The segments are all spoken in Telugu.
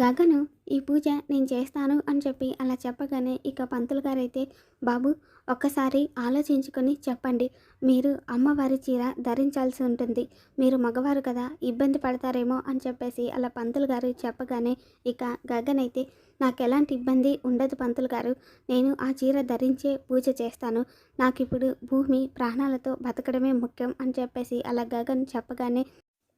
గగను ఈ పూజ నేను చేస్తాను అని చెప్పి అలా చెప్పగానే ఇక పంతులు గారైతే బాబు ఒక్కసారి ఆలోచించుకొని చెప్పండి. మీరు అమ్మవారి చీర ధరించాల్సి ఉంటుంది. మీరు మగవారు కదా ఇబ్బంది పడతారేమో అని చెప్పేసి అలా పంతులు గారు చెప్పగానే ఇక గగన్ అయితే నాకు ఎలాంటి ఇబ్బంది ఉండదు పంతులు గారు. నేను ఆ చీర ధరించే పూజ చేస్తాను. నాకు ఇప్పుడు భూమి ప్రాణాలతో బతకడమే ముఖ్యం అని చెప్పేసి అలా గగన్ చెప్పగానే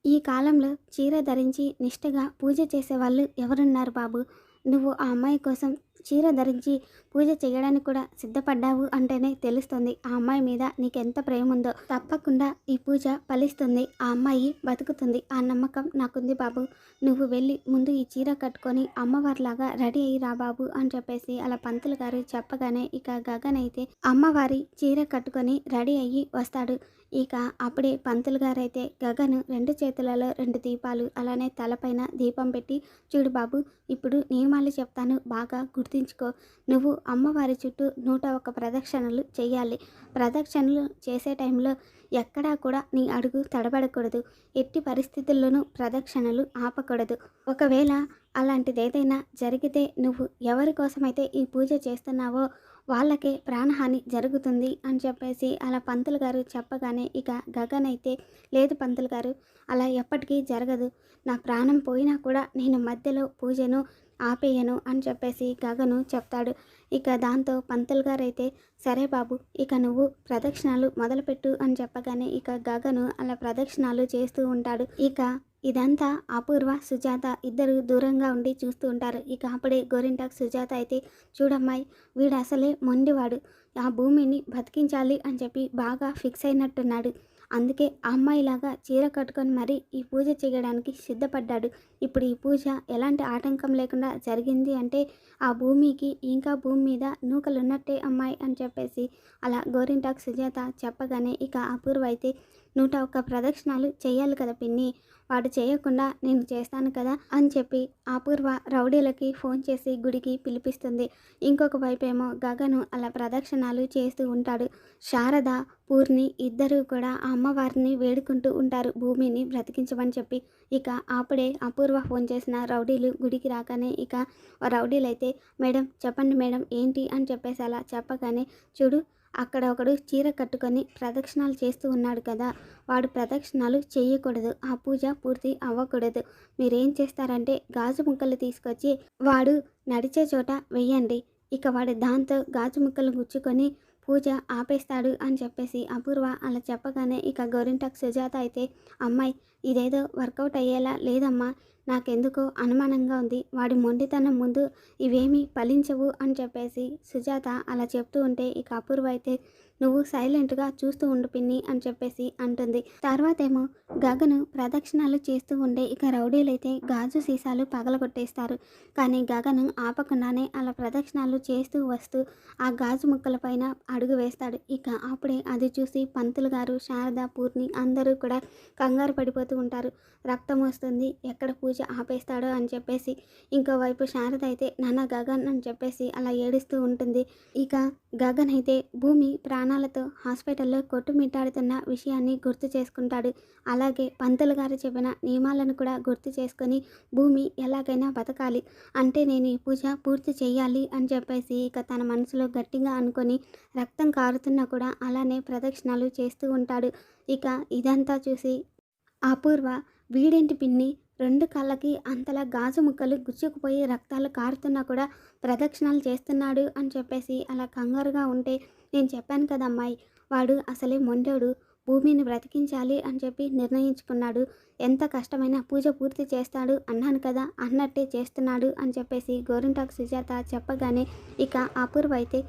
ఈ కాలంలో చీర ధరించి నిష్టగా పూజ చేసేవాళ్ళు ఎవరున్నారు బాబు? నువ్వు ఆ అమ్మాయి కోసం చీర ధరించి పూజ చేయడానికి కూడా సిద్ధపడ్డావు అంటేనే తెలుస్తుంది. ఆ అమ్మాయి మీద నీకెంత ప్రేమ ఉందో తప్పకుండా ఈ పూజ ఫలిస్తుంది. ఆ అమ్మాయి బతుకుతుంది. ఆ నమ్మకం నాకుంది బాబు. నువ్వు వెళ్ళి ముందు ఈ చీర కట్టుకొని అమ్మవారిలాగా రెడీ అయ్యి రా బాబు అని చెప్పేసి అలా పంతులు గారు చెప్పగానే ఇక గగన్ అయితే అమ్మవారి చీర కట్టుకొని రెడీ అయ్యి వస్తాడు. ఇక అప్పుడే పంతులు గారైతే గగను రెండు చేతులలో రెండు దీపాలు అలానే తలపైన దీపం పెట్టి చూడు బాబు ఇప్పుడు నియమాలు చెప్తాను. బాగా గుర్తుంచుకో. నువ్వు అమ్మవారి చుట్టూ నూట ఒక ప్రదక్షిణలు చేయాలి ప్రదక్షిణలు చేసే టైంలో ఎక్కడా కూడా నీ అడుగు తడబడకూడదు. ఎట్టి పరిస్థితుల్లోనూ ప్రదక్షిణలు ఆపకూడదు. ఒకవేళ అలాంటిది ఏదైనా జరిగితే నువ్వు ఎవరి కోసమైతే ఈ పూజ చేస్తున్నావో వాళ్ళకే ప్రాణహాని జరుగుతుంది అని చెప్పేసి అలా పంతులు గారు చెప్పగానే ఇక గగన్ అయితే లేదు పంతులు గారు అలా ఎప్పటికీ జరగదు. నా ప్రాణం పోయినా కూడా నేను మధ్యలో పూజను ఆపేయను అని చెప్పేసి గగను చెప్తాడు. ఇక దాంతో పంతులు గారైతే సరే బాబు ఇక నువ్వు ప్రదక్షిణాలు మొదలుపెట్టు అని చెప్పగానే ఇక గగను అలా ప్రదక్షిణాలు చేస్తూ ఉంటాడు. ఇక ఇదంతా అపూర్వ సుజాత ఇద్దరు దూరంగా ఉండి చూస్తూ ఉంటారు. ఇక అప్పుడే గోరింటాక్ సుజాత అయితే చూడమ్మాయి వీడు అసలే మొండివాడు. ఆ భూమిని బతికించాలి అని చెప్పి బాగా ఫిక్స్ అయినట్టున్నాడు. అందుకే ఆ అమ్మాయిలాగా చీర కట్టుకొని మరీ ఈ పూజ చేయడానికి సిద్ధపడ్డాడు. ఇప్పుడు ఈ పూజ ఎలాంటి ఆటంకం లేకుండా జరిగింది అంటే ఆ భూమికి ఇంకా భూమి మీద నూకలు ఉన్నట్టే అమ్మాయి అని చెప్పేసి అలా గోరింటాక్ సుజాత చెప్పగానే ఇక అపూర్వ అయితే నూట ఒక్క ప్రదక్షిణాలు చేయాలి కదా పిన్ని వాడు చేయకుండా నేను చేస్తాను కదా అని చెప్పి అపూర్వ రౌడీలకి ఫోన్ చేసి గుడికి పిలిపిస్తుంది. ఇంకొక వైపేమో గగను అలా ప్రదక్షిణాలు చేస్తూ ఉంటాడు. శారద పూర్ణి ఇద్దరూ కూడా ఆ అమ్మవారిని వేడుకుంటూ ఉంటారు. భూమిని బ్రతికించమని చెప్పి ఇక అప్పుడే అపూర్వ ఫోన్ చేసిన రౌడీలు గుడికి రాగానే ఇక రౌడీలు అయితే మేడం చెప్పండి మేడం ఏంటి? అని చెప్పేసి అలా చెప్పగానే చూడు అక్కడ ఒకడు చీర కట్టుకొని ప్రదక్షిణాలు చేస్తూ ఉన్నాడు కదా వాడు ప్రదక్షిణాలు చేయకూడదు ఆ పూజ పూర్తి అవ్వకూడదు. మీరేం చేస్తారంటే గాజు ముక్కలు తీసుకొచ్చి వాడు నడిచే చోట వెయ్యండి ఇక వాడు దాంతో గాజు ముక్కలు గుచ్చుకొని పూజ ఆపేస్తాడు అని చెప్పేసి అపూర్వ అలా చెప్పగానే ఇక గోరింటకు సుజాత అయితే అమ్మాయి ఇదేదో వర్కౌట్ అయ్యేలా లేదమ్మా నాకెందుకో అనుమానంగా ఉంది. వాడి మొండితనం ముందు ఇవేమీ ఫలించవు అని చెప్పేసి సుజాత అలా చెప్తూ ఉంటే ఇక అపూర్వ అయితే నువ్వు సైలెంట్గా చూస్తూ ఉండు పిన్ని అని చెప్పేసి అంటుంది. తర్వాతేమో గగను ప్రదక్షిణాలు చేస్తూ ఉండే ఇక రౌడీలైతే గాజు సీసాలు పగలగొట్టేస్తారు. కానీ గగను ఆపకుండానే అలా ప్రదక్షిణాలు చేస్తూ వస్తూ ఆ గాజు ముక్కల పైన అడుగు వేస్తాడు. ఇక అప్పుడే అది చూసి పంతులు గారు శారద పూర్ణి అందరూ కూడా కంగారు పడిపోతూ ఉంటారు. రక్తం వస్తుంది. ఎక్కడ పూజ ఆపేస్తాడో అని చెప్పేసి ఇంకోవైపు శారద అయితే నాన్న గగన్ అని చెప్పేసి అలా ఏడుస్తూ ఉంటుంది. ఇక గగన్ అయితే భూమి ప్రాణ ప్రాణాలతో హాస్పిటల్లో కొట్టుమిట్టాడుతున్న విషయాన్ని గుర్తు చేసుకుంటాడు. అలాగే పంతులు గారు చెప్పిన నియమాలను కూడా గుర్తు చేసుకొని భూమి ఎలాగైనా బతకాలి. అంటే నేను ఈ పూజ పూర్తి చేయాలి అని చెప్పేసి ఇక తన మనసులో గట్టిగా అనుకొని రక్తం కారుతున్నా కూడా అలానే ప్రదక్షిణాలు చేస్తూ ఉంటాడు. ఇక ఇదంతా చూసి అపూర్వ వీడేంటి పిన్ని? రెండు కళ్ళకి అంతలా గాజు ముక్కలు గుచ్చుకుపోయి రక్తాలు కారుతున్నా కూడా ప్రదక్షిణాలు చేస్తున్నాడు అని చెప్పేసి అలా కంగారుగా ఉంటే నేను చెప్పాను కదా అమ్మాయి వాడు అసలే మొండోడు. భూమిని బ్రతికించాలి అని చెప్పి నిర్ణయించుకున్నాడు ఎంత కష్టమైనా పూజ పూర్తి చేస్తాడు అన్నాను కదా అన్నట్టే చేస్తున్నాడు అని చెప్పేసి గోరింటాకు సుజాత చెప్పగానే ఇక అపూర్వ అయితే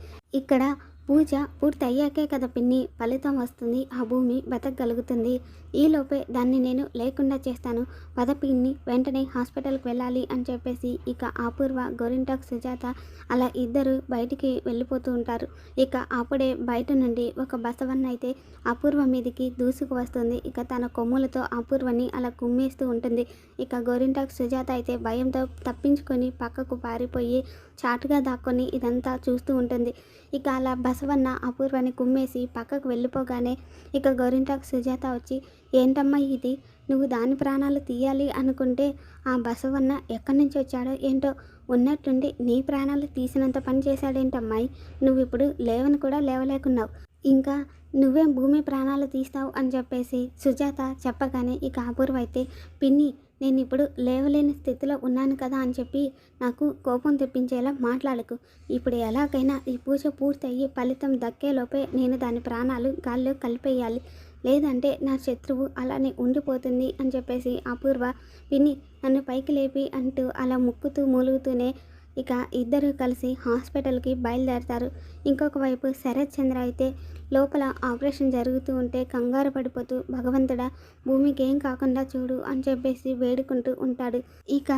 ఇక్కడ పూజ పూర్తి అయ్యాకే కదా పిన్ని ఫలితం వస్తుంది ఆ భూమి బతకగలుగుతుంది. ఈలోపే దాన్ని నేను లేకుండా చేస్తాను. పద పిన్ని వెంటనే హాస్పిటల్కి వెళ్ళాలి అని చెప్పేసి ఇక అపూర్వ గోరింటాక్ సుజాత అలా ఇద్దరు బయటికి వెళ్ళిపోతూ ఉంటారు. ఇక అప్పుడే బయట నుండి ఒక బసవన్న అయితే అపూర్వ మీదకి దూసుకు వస్తుంది. ఇక తన కొమ్ములతో అపూర్వని అలా కుమ్మేస్తూ ఉంటుంది. ఇక గోరింటాకు సుజాత అయితే భయంతో తప్పించుకొని పక్కకు పారిపోయి చాటుగా దాక్కొని ఇదంతా చూస్తూ ఉంటుంది. ఇక అలా బసవన్న అపూర్వని కుమ్మేసి పక్కకు వెళ్ళిపోగానే ఇక గోరింటాకు సుజాత వచ్చి ఏంటమ్మా ఇది? నువ్వు దాని ప్రాణాలు తీయాలి అనుకుంటే ఆ బసవన్న ఎక్కడి నుంచి వచ్చాడో ఏంటో? ఉన్నట్టుండి నీ ప్రాణాలు తీసినంత పని చేశాడేంటమ్మాయి? నువ్వు ఇప్పుడు లేవని కూడా లేవలేకున్నావు. ఇంకా నువ్వేం భూమి ప్రాణాలు తీస్తావు అని చెప్పేసి సుజాత చెప్పగానే ఇక అపూర్వ అయితే పిన్ని నేను ఇప్పుడు లేవలేని స్థితిలో ఉన్నాను కదా అని చెప్పి నాకు కోపం తెప్పించేలా మాట్లాడకు. ఇప్పుడు ఎలాగైనా ఈ పూజ పూర్తయ్యి ఫలితం దక్కేలోపే నేను దాని ప్రాణాలు గాల్లో కలిపేయాలి. లేదంటే నా శత్రువు అలానే ఉండిపోతుంది అని చెప్పేసి అపూర్వ పిన్ని నన్ను పైకి లేపి అంటూ అలా ముక్కుతూ మూలుగుతూనే ఇక ఇద్దరు కలిసి హాస్పిటల్కి బయలుదేరతారు. ఇంకొక వైపు శరత్ చంద్ర అయితే లోపల ఆపరేషన్ జరుగుతూ ఉంటే కంగారు పడిపోతూ భగవంతుడా భూమికి ఏం కాకుండా చూడు అని చెప్పేసి వేడుకుంటూ ఉంటాడు. ఇక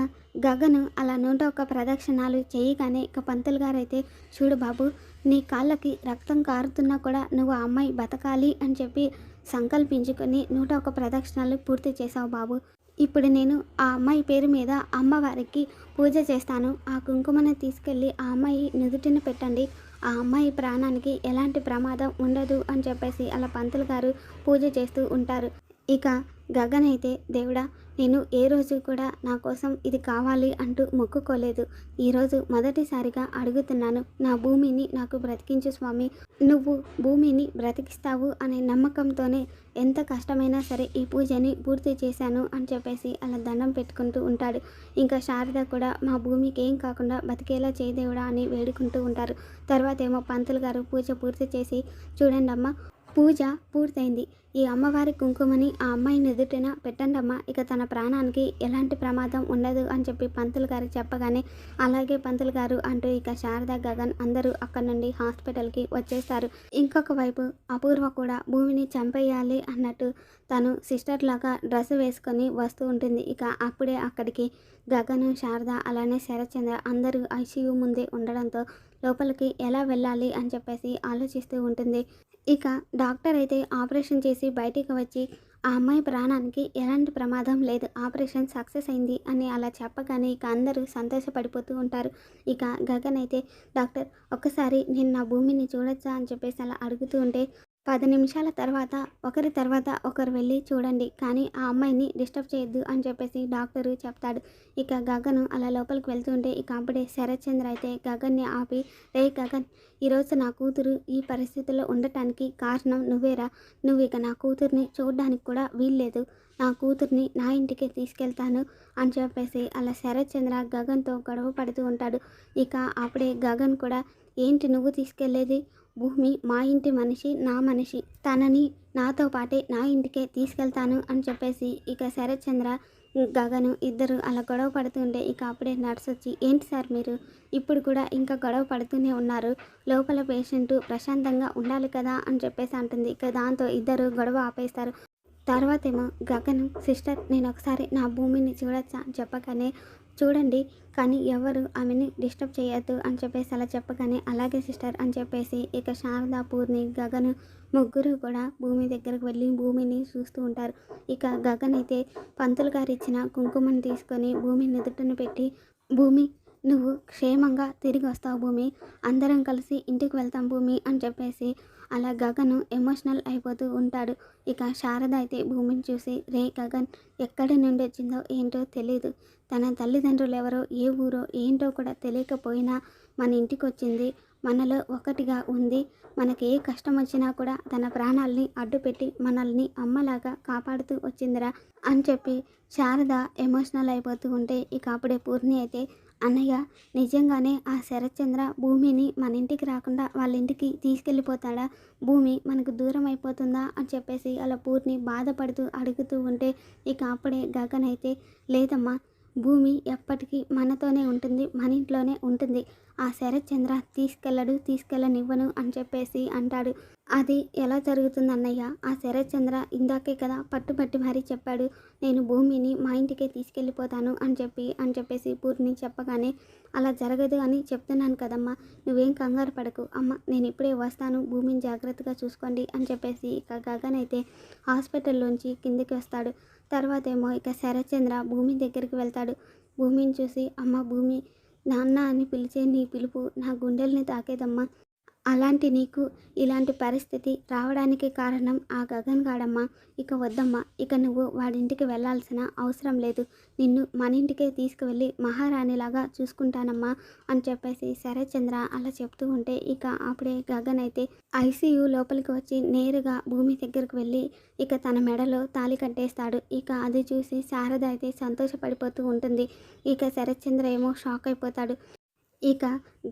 గగను అలా నూట ఒక్క ప్రదక్షిణాలు చేయగానే ఇక పంతులు గారైతే అయితే చూడు బాబు నీ కాళ్ళకి రక్తం కారుతున్నా కూడా నువ్వు ఆ అమ్మాయి బతకాలి అని చెప్పి సంకల్పించుకొని నూట ఒక్క ప్రదక్షిణాలు పూర్తి చేసావు బాబు. ఇప్పుడు నేను ఆ అమ్మాయి పేరు మీద అమ్మవారికి పూజ చేస్తాను. ఆ కుంకుమను తీసుకెళ్ళి ఆ అమ్మాయి నుదుటిన పెట్టండి. ఆ అమ్మాయి ప్రాణానికి ఎలాంటి ప్రమాదం ఉండదు అని చెప్పేసి అలా పంతులు గారు పూజ చేస్తూ ఉంటారు. ఇక గగన్ అయితే దేవుడా నేను ఏ రోజు కూడా నా కోసం ఇది కావాలి అంటూ మొక్కుకోలేదు. ఈరోజు మొదటిసారిగా అడుగుతున్నాను నా భూమిని నాకు బ్రతికించు స్వామి. నువ్వు భూమిని బ్రతికిస్తావు అనే నమ్మకంతోనే ఎంత కష్టమైనా సరే ఈ పూజని పూర్తి చేశాను అని చెప్పేసి అలా దండం పెట్టుకుంటూ ఉంటాడు. ఇంకా శారద కూడా మా భూమికి ఏం కాకుండా బతికేలా చేయదేవుడా అని వేడుకుంటూ ఉంటారు. తర్వాత ఏమో పంతులు గారు పూజ పూర్తి చేసి చూడండి అమ్మ పూజ పూర్తయింది. ఈ అమ్మవారి కుంకుమని ఆ అమ్మాయి నుదుటిన పెట్టండమ్మా. ఇక తన ప్రాణానికి ఎలాంటి ప్రమాదం ఉండదు అని చెప్పి పంతులు గారు చెప్పగానే అలాగే పంతులు గారు అంటూ ఇక శారద గగన్ అందరూ అక్కడి నుండి హాస్పిటల్కి వచ్చేస్తారు. ఇంకొక వైపు అపూర్వ కూడా భూమిని చంపేయాలి అన్నట్టు తను సిస్టర్ లాగా డ్రెస్ వేసుకొని వస్తూ ఉంటుంది. ఇక అప్పుడే అక్కడికి గగను శారద అలానే శరత్చంద్ర అందరూ ఐసీయూ ముందే ఉండడంతో లోపలికి ఎలా వెళ్ళాలి అని చెప్పేసి ఆలోచిస్తూ ఉంటుంది. ఇక డాక్టర్ అయితే ఆపరేషన్ చేసి బయటికి వచ్చి ఆ అమ్మాయి ప్రాణానికి ఎలాంటి ప్రమాదం లేదు. ఆపరేషన్ సక్సెస్ అయింది అని అలా చెప్పగానే ఇక అందరూ సంతోషపడిపోతూ ఉంటారు. ఇక గగన్ అయితే డాక్టర్ ఒక్కసారి నేను నా భూమిని చూడొచ్చా? అని చెప్పేసి అలా అడుగుతూ ఉంటే పది నిమిషాల తర్వాత ఒకరి తర్వాత ఒకరు వెళ్ళి చూడండి. కానీ ఆ అమ్మాయిని డిస్టర్బ్ చేయొద్దు అని చెప్పేసి డాక్టరు చెప్తాడు. ఇక గగన్ అలా లోపలికి వెళ్తుంటే ఇక అప్పుడే శరత్ చంద్ర అయితే గగన్ని ఆపి రే గగన్ ఈరోజు నా కూతురు ఈ పరిస్థితిలో ఉండటానికి కారణం నువ్వేరా? నువ్వు ఇక నా కూతుర్ని చూడడానికి కూడా వీల్లేదు. నా కూతుర్ని నా ఇంటికి తీసుకెళ్తాను అని చెప్పేసి అలా శరత్ చంద్ర గగన్తో గొడవ పడుతూ ఉంటాడు. ఇక అప్పుడే గగన్ కూడా ఏంటి నువ్వు తీసుకెళ్ళేది భూమి మా ఇంటి మనిషి నా మనిషి. తనని నాతో పాటే నా ఇంటికే తీసుకెళ్తాను అని చెప్పేసి ఇక శరత్ చంద్ర గగను ఇద్దరు అలా గొడవ పడుతుంటే ఇక అప్పుడే నర్స్ వచ్చి ఏంటి సార్ మీరు? ఇప్పుడు కూడా ఇంకా గొడవ పడుతూనే ఉన్నారు. లోపల పేషెంట్ ప్రశాంతంగా ఉండాలి కదా? అని చెప్పేసి అంటుంది. ఇక దాంతో ఇద్దరు గొడవ ఆపేస్తారు. తర్వాత ఏమో గగను సిస్టర్ నేను ఒకసారి నా భూమిని చూడొచ్చా? అని చెప్పగానే చూడండి కానీ ఎవరు ఆమెని డిస్టర్బ్ చేయొద్దు అని చెప్పేసి అలా చెప్పగానే అలాగే సిస్టర్ అని చెప్పేసి ఇక శారద పూర్ణి గగన్ ముగ్గురు కూడా భూమి దగ్గరకు వెళ్ళి భూమిని చూస్తూ ఉంటారు. ఇక గగన్ అయితే పంతులు గారు ఇచ్చిన కుంకుమని తీసుకొని భూమి నిదుటను పెట్టి భూమి నువ్వు క్షేమంగా తిరిగి వస్తావు భూమి అందరం కలిసి ఇంటికి వెళ్తాం భూమి అని చెప్పేసి అలా గగన్ ఎమోషనల్ అయిపోతూ ఉంటాడు. ఇక శారద అయితే భూమిని చూసి రే గగన్ ఎక్కడి నుండి వచ్చిందో ఏంటో తెలియదు తన తల్లిదండ్రులు ఎవరో ఏ ఊరో ఏంటో కూడా తెలియకపోయినా మన ఇంటికి వచ్చింది. మనలో ఒకటిగా ఉంది. మనకి ఏ కష్టం వచ్చినా కూడా తన ప్రాణాలని అడ్డుపెట్టి మనల్ని అమ్మలాగా కాపాడుతూ వచ్చిందిరా అని చెప్పి శారద ఎమోషనల్ అయిపోతూ ఉంటే ఇక అప్పుడే పూర్ణి అయితే అన్నయ్య నిజంగానే ఆ శరత్చంద్ర భూమిని మన ఇంటికి రాకుండా వాళ్ళ ఇంటికి తీసుకెళ్ళిపోతాడా? భూమి మనకు దూరం అయిపోతుందా? అని చెప్పేసి అలా పూర్ణి బాధపడుతూ అడుగుతూ ఉంటే ఇక అప్పుడే గగన్ అయితే లేదమ్మా భూమి ఎప్పటికీ మనతోనే ఉంటుంది మన ఇంట్లోనే ఉంటుంది. ఆ శరత్చంద్ర తీసుకెళ్ళడు తీసుకెళ్ళనివ్వను అని చెప్పేసి అంటాడు. అది ఎలా జరుగుతుంది అన్నయ్య ఆ శరత్చంద్ర ఇందాకే కదా పట్టుబట్టి మరీ చెప్పాడు నేను భూమిని మా ఇంటికే తీసుకెళ్ళిపోతాను అని చెప్పి అని చెప్పేసి పూర్ణి చెప్పగానే అలా జరగదు అని చెప్తున్నాను కదమ్మా నువ్వేం కంగారు పడకు. అమ్మ నేను ఇప్పుడే వస్తాను భూమిని జాగ్రత్తగా చూసుకోండి అని చెప్పేసి ఇక గగన్ అయితే హాస్పిటల్లోంచి కిందికి వస్తాడు. తర్వాత ఏమో ఇక శరత్చంద్ర భూమి దగ్గరికి వెళ్తాడు. భూమిని చూసి అమ్మ భూమి నాన్న అని పిలిచే నీ పిలుపు నా గుండెల్ని తాకేదమ్మా. అలాంటి నీకు ఇలాంటి పరిస్థితి రావడానికి కారణం ఆ గగన్ గాడమ్మా. ఇక వద్దమ్మా ఇక నువ్వు వాడింటికి వెళ్ళాల్సిన అవసరం లేదు. నిన్ను మన ఇంటికే తీసుకువెళ్ళి మహారాణిలాగా చూసుకుంటానమ్మా అని చెప్పేసి శరత్చంద్ర అలా చెప్తూ ఉంటే ఇక అప్పుడే గగన్ అయితే ఐసీయూ లోపలికి వచ్చి నేరుగా భూమి దగ్గరకు వెళ్ళి ఇక తన మెడలో తాళి కట్టేస్తాడు. ఇక అది చూసి శారద అయితే సంతోషపడిపోతూ ఉంటుంది. ఇక శరత్చంద్ర ఏమో షాక్ అయిపోతాడు. ఇక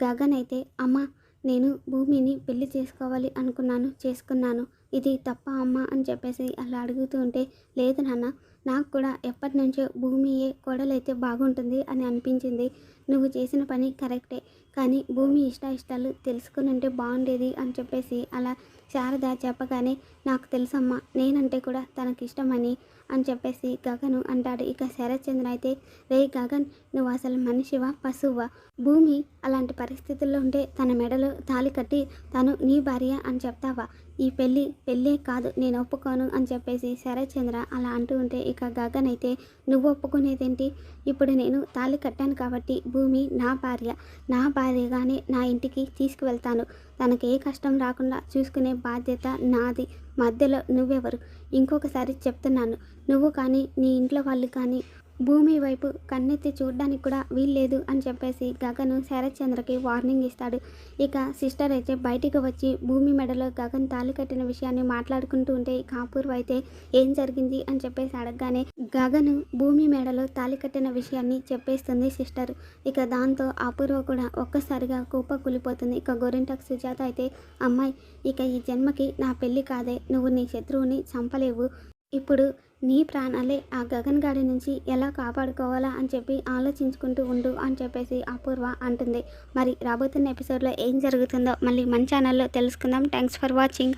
గగన్ అయితే అమ్మ నేను భూమిని పెళ్ళి చేసుకోవాలి అనుకున్నాను చేసుకున్నాను. ఇది తప్ప అమ్మ అని చెప్పేసి అలా అడుగుతూ ఉంటే లేదు నాన్న నాకు కూడా ఎప్పటి నుంచో భూమియే కొడలైతే బాగుంటుంది అని అనిపించింది. నువ్వు చేసిన పని కరెక్టే కానీ భూమి ఇష్ట ఇష్టాలు తెలుసుకుని ఉంటే బాగుండేది అని చెప్పేసి అలా శారద చెప్పగానే నాకు తెలుసమ్మా నేనంటే కూడా తనకి ఇష్టమని అని చెప్పేసి గగను అంటాడు. ఇక శరత్చంద్ర అయితే రే గగన్ నువ్వు అసలు మనిషివా పశువా భూమి అలాంటి పరిస్థితుల్లో ఉంటే తన మెడలో తాళి కట్టి తను నీ భార్య అని చెప్తావా? ఈ పెళ్ళి పెళ్ళే కాదు నేను ఒప్పుకోను అని చెప్పేసి శరత్చంద్ర అలా అంటూ ఉంటే ఇక గగన్ అయితే నువ్వు ఒప్పుకునేదేంటి? ఇప్పుడు నేను తాళి కట్టాను కాబట్టి భూమి నా భార్య. నా భార్యగానే నా ఇంటికి తీసుకువెళ్తాను. తనకి ఏ కష్టం రాకుండా చూసుకునే బాధ్యత నాది. మధ్యలో నువ్వెవరు? ఇంకొకసారి చెప్తున్నాను. నువ్వు కానీ నీ ఇంట్లో వాళ్ళు కానీ భూమి వైపు కన్నెత్తి చూడడానికి కూడా వీల్లేదు అని చెప్పేసి గగన్ శరత్చంద్రకి వార్నింగ్ ఇస్తాడు. ఇక సిస్టర్ అయితే బయటికి వచ్చి భూమి మెడలో గగన్ తాళి కట్టిన విషయాన్ని మాట్లాడుకుంటూ ఉంటే ఇక అపూర్వ అయితే ఏం జరిగింది అని చెప్పేసి అడగగానే గగన్ భూమి మెడలో తాళి కట్టిన విషయాన్ని చెప్పేస్తుంది సిస్టర్. ఇక దాంతో అపూర్వ కూడా ఒక్కసారిగా కూప కూలిపోతుంది ఇక గోరింటాకు సుజాత అయితే అమ్మాయి ఇక ఈ జన్మకి నా పెళ్ళి కాదే. నువ్వు నీ శత్రువుని చంపలేవు. ఇప్పుడు నీ ప్రాణాలే ఆ గగన్ గాడి నుంచి ఎలా కాపాడుకోవాలా అని చెప్పి ఆలోచించుకుంటూ ఉండు అని చెప్పేసి అపూర్వ అంటుంది. మరి రాబోతున్న ఎపిసోడ్లో ఏం జరుగుతుందో మళ్ళీ మన ఛానల్లో తెలుసుకుందాం. Thanks for watching